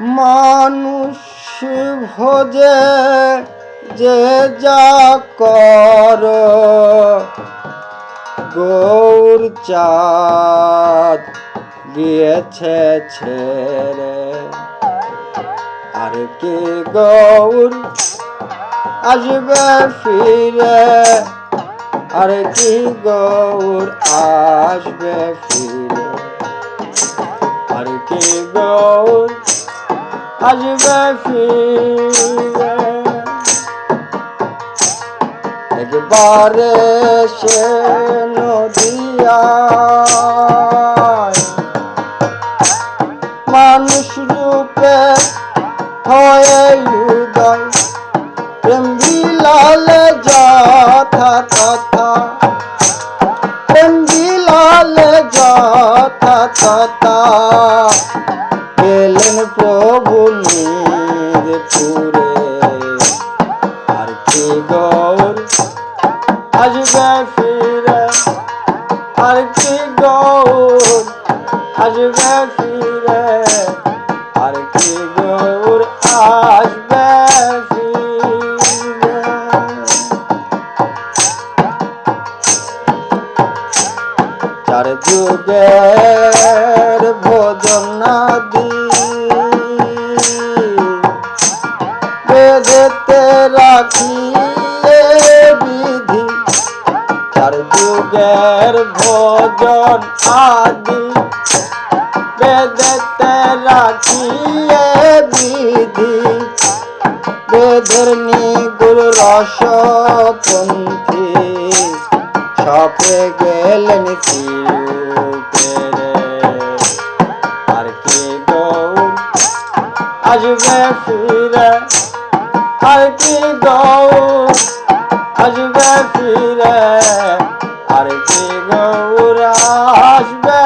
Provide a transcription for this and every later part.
মানুষ ভোজে যে যা কর, গৌর চাঁদ গিয়েছে ছেড়ে। আর কি গৌর আসবে ফিরে? আর কি গৌর আসবে ফিরে? আর কি গৌর আসবে ফিরে একবারে সে নদিয়া মানুষ রূপে হয়ে উদয় প্রেম বিলালে যথা তথা প্রেম বিলালে যথা তথা গেলেন প্রভু নিরপুরে আর কি গৌর আসবে ফিরে? আর কি গৌর আসবে ফিরে? আর কি গৌর আসবে চার যুগের বেদেতে রাখি এ বিধি। চার যুগের ভোজন আদি। বেদেতে রাখি এ বিধি। বেদের নিগুর রসপন্থী সপে গেলেন শিউকেরে কি গৌর আসবে ফিরে? আর কি গৌর আসবে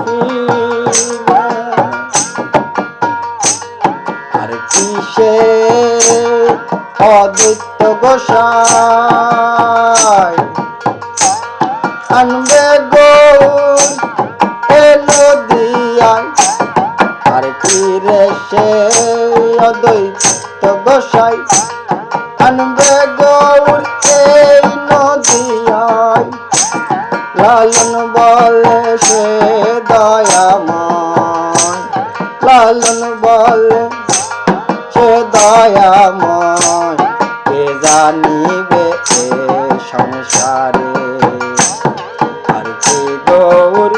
ফিরে? আর কিসে অদ্বৈত গোসাই আনবে গৌর এলো দিয়াই। আর কি রে সে অদ্বৈত আনবে গৌর এই নদিয়াই লালন বলে সে দয়াময়। লালন বলে সে দয়াময়, কে জানিবে এ সংসারে? আর কি গৌর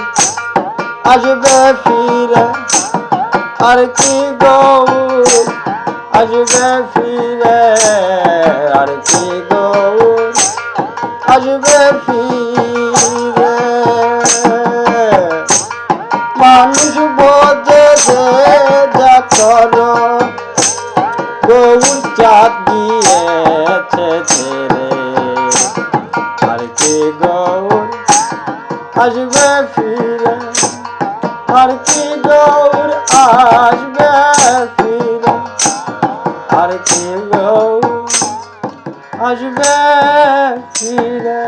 আসবে ফিরে, আর কি আসবে আর কি গৌর আসবে ফিরে মানুষ বোঝে যে যা করো গৌর চাঁদ গিয়েছে ছেড়ে আর কি গৌর আসবে ফিরে, আর কি গৌর আসবে আর কেউ আসবে ফিরে